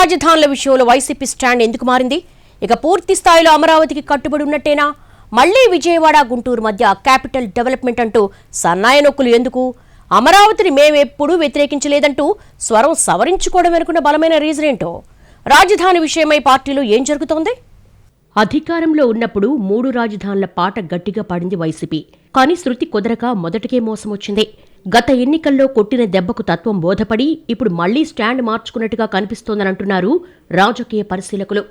రాజధానుల విషయంలో YCP stand ఎందుకు మారింది? ఇక పూర్తి స్థాయిలో అమరావతికి కట్టుబడి ఉన్నట్టేనా? మళ్ళీ విజయవాడ గుంటూరు మధ్య క్యాపిటల్ డెవలప్మెంట్ అంటూ సన్నాయ నొక్కులు ఎందుకు? అమరావతిని మేమెప్పుడూ వ్యతిరేకించలేదంటూ స్వరం సవరించుకోవడం వెనుకున్న బలమైన రీజన్ ఏంటో? రాజధాని విషయమై పార్టీలో ఏం జరుగుతోంది? అధికారంలో ఉన్నప్పుడు మూడు రాజధానుల పాట గట్టిగా పాడింది వైసీపీ. కానీ శృతి కుదరక మొదటికే మోసం వచ్చింది గత ఎన్నికల్లో కొట్టిన దెబ్బకు తత్వం బోధపడి ఇప్పుడు మళ్ళీ స్టాండ్ మార్చుకున్నట్టుగా కనిపిస్తోందని అంటున్నారు రాజకీయ పరిశీలకులు.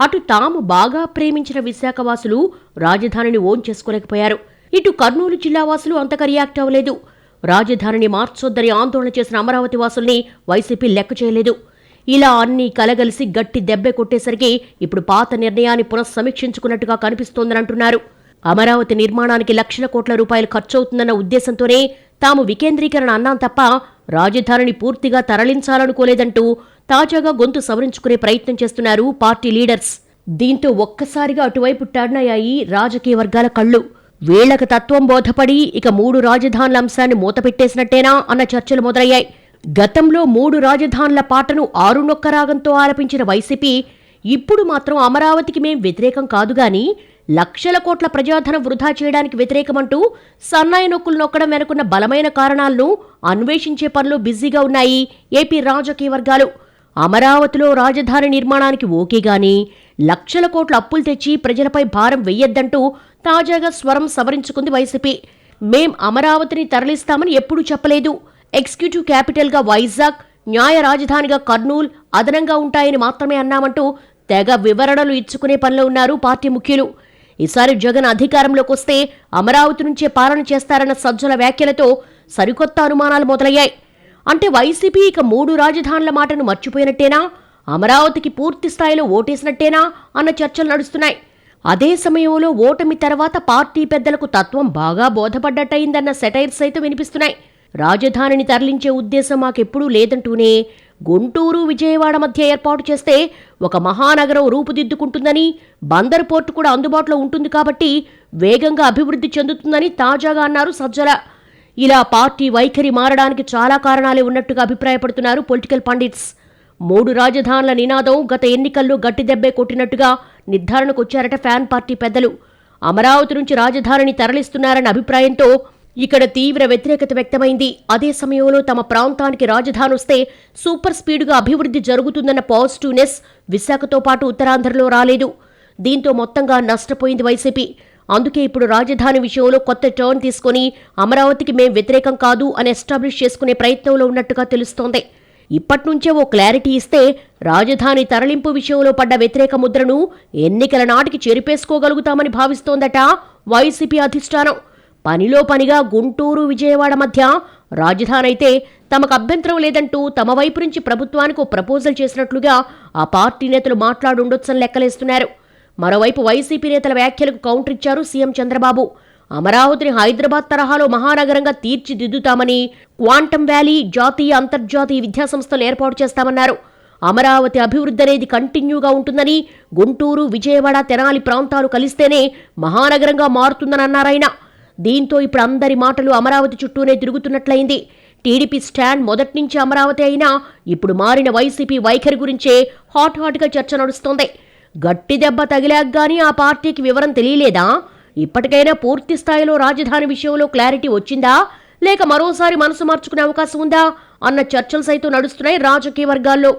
అటు తాము బాగా ప్రేమించిన విశాఖవాసులు రాజధానిని ఓన్ చేసుకోలేకపోయారు. ఇటు కర్నూలు జిల్లా వాసులు అంతగా రియాక్ట్ అవ్వలేదు. రాజధానిని మార్చొద్దని ఆందోళన చేసిన అమరావతి వాసుల్ని వైసీపీ లెక్క చేయలేదు. ఇలా అన్నీ కలగలిసి గట్టి దెబ్బె కొట్టేసరికి ఇప్పుడు పాత నిర్ణయాన్ని పునఃసమీక్షించుకున్నట్టుగా కనిపిస్తోందని అంటున్నారు అమరావతి నిర్మాణానికి లక్షల కోట్ల రూపాయలు ఖర్చవుతుందన్న ఉద్దేశంతోనే తాము వికేంద్రీకరణ అన్నాం తప్ప రాజధానిని పూర్తిగా తరలించాలనుకోలేదంటూ తాజాగా గొంతు సవరించుకునే ప్రయత్నం చేస్తున్నారు పార్టీ లీడర్స్. దీంతో ఒక్కసారిగా అటువైపు టర్నయ్యాయి రాజకీయ వర్గాల కళ్ళు. వీళ్ళకు తత్వం బోధపడి ఇక మూడు రాజధానుల అంశాన్ని మూతపెట్టేసినట్టేనా అన్న చర్చలు మొదలయ్యాయి. గతంలో మూడు రాజధానుల పాటను ఆరునొక్క రాగంతో ఆలపించిన వైసీపీ ఇప్పుడు మాత్రం అమరావతికి మేం వ్యతిరేకం కాదు గాని లక్షల కోట్ల ప్రజాధనం వృధా చేయడానికి వ్యతిరేకమంటూ సన్నాయి నొక్కులు నొక్కడం వెనుకున్న బలమైన కారణాలను అన్వేషించే పనులు బిజీగా ఉన్నాయి ఏపీ రాజకీయ వర్గాలు. అమరావతిలో రాజధాని నిర్మాణానికి ఓకే గాని లక్షల కోట్ల అప్పులు తెచ్చి ప్రజలపై భారం వెయ్యొద్దంటూ తాజాగా స్వరం సవరించుకుంది వైసీపీ. మేం అమరావతిని తరలిస్తామని ఎప్పుడూ చెప్పలేదు. ఎగ్జిక్యూటివ్ క్యాపిటల్గా వైజాగ్ న్యాయ రాజధానిగా కర్నూల్ అదనంగా ఉంటాయని మాత్రమే అన్నామంటూ తెగ వివరణలు ఇచ్చుకునే పనిలో ఉన్నారు పార్టీ ముఖ్యులు. ఈసారి జగన్ అధికారంలోకి వస్తే అమరావతి నుంచే పాలన చేస్తారన్న సజ్జల వ్యాఖ్యలతో సరికొత్త అనుమానాలు మొదలయ్యాయి. అంటే వైసీపీ ఇక మూడు రాజధానుల మాటను మర్చిపోయినట్టేనా? అమరావతికి పూర్తి స్థాయిలో ఓటేసినట్టేనా? అన్న చర్చలు నడుస్తున్నాయి. అదే సమయంలో ఓటమి తర్వాత పార్టీ పెద్దలకు తత్వం బాగా బోధపడ్డట్టయిందన్న సెటైర్స్ అయితే వినిపిస్తున్నాయి. రాజధానిని తరలించే ఉద్దేశం మాకెప్పుడూ లేదంటూనే గుంటూరు విజయవాడ మధ్య ఏర్పాటు చేస్తే ఒక మహానగరం రూపుదిద్దుకుంటుందని బందర్ పోర్టు కూడా అందుబాటులో ఉంటుంది కాబట్టి వేగంగా అభివృద్ధి చెందుతుందని తాజాగా అన్నారు సజ్జల. ఇలా పార్టీ వైఖరి మారడానికి చాలా కారణాలే ఉన్నట్టుగా అభిప్రాయపడుతున్నారు పొలిటికల్ పండిట్స్. మూడు రాజధానుల నినాదం గత ఎన్నికల్లో గట్టి దెబ్బే కొట్టినట్టుగా నిర్ధారణకు వచ్చారట ఫ్యాన్ పార్టీ పెద్దలు. అమరావతి నుంచి రాజధానిని తరలిస్తున్నారన్న అభిప్రాయంతో ఇక్కడ తీవ్ర వ్యతిరేకత వ్యక్తమైంది. అదే సమయంలో తమ ప్రాంతానికి రాజధాని వస్తే సూపర్ స్పీడ్గా అభివృద్ధి జరుగుతుందన్న పాజిటివ్నెస్ విశాఖతో పాటు ఉత్తరాంధ్రలో రాలేదు. దీంతో మొత్తంగా నష్టపోయింది వైసీపీ. అందుకే ఇప్పుడు రాజధాని విషయంలో కొత్త టర్న్ తీసుకొని అమరావతికి మేం వ్యతిరేకం కాదు అని ఎస్టాబ్లిష్ చేసుకునే ప్రయత్నంలో ఉన్నట్టుగా తెలుస్తోంది. ఇప్పట్నుంచే ఓ క్లారిటీ ఇస్తే రాజధాని తరలింపు విషయంలో పడ్డ వ్యతిరేక ముద్రను ఎన్నికల నాటికి చెరిపేసుకోగలుగుతామని భావిస్తోందట వైసీపీ అధిష్టానం. పనిలో పనిగా గుంటూరు విజయవాడ మధ్య రాజధాని అయితే తమకు అభ్యంతరం లేదంటూ తమ వైపు నుంచి ప్రభుత్వానికి ప్రపోజల్ చేసినట్లుగా ఆ పార్టీ నేతలు మాట్లాడుండొచ్చని లెక్కలేస్తున్నారు. మరోవైపు వైసీపీ నేతల వ్యాఖ్యలకు కౌంటర్ ఇచ్చారు సీఎం చంద్రబాబు. అమరావతిని హైదరాబాద్ తరహాలో మహానగరంగా తీర్చిదిద్దుతామని క్వాంటం వ్యాలీ జాతీయ అంతర్జాతీయ విద్యాసంస్థలు ఏర్పాటు చేస్తామన్నారు. అమరావతి అభివృద్ధి అనేది కంటిన్యూగా ఉంటుందని గుంటూరు విజయవాడ తెనాలి ప్రాంతాలు కలిస్తేనే మహానగరంగా మారుతుందని అన్నారాయన దీంతో ఇప్పుడు అందరి మాటలు అమరావతి చుట్టూనే తిరుగుతున్నట్లయింది. టీడీపీ స్టాండ్ మొదటి నుంచి అమరావతి అయినా ఇప్పుడు మారిన వైసీపీ వైఖరి గురించే హాట్ హాట్గా చర్చ నడుస్తోంది. గట్టి దెబ్బ తగిలాక గానీ ఆ పార్టీకి వివరం తెలియలేదా? ఇప్పటికైనా పూర్తి స్థాయిలో రాజధాని విషయంలో క్లారిటీ వచ్చిందా? లేక మరోసారి మనసు మార్చుకునే అవకాశం ఉందా? అన్న చర్చలు సైతం నడుస్తున్నాయి రాజకీయ వర్గాల్లో.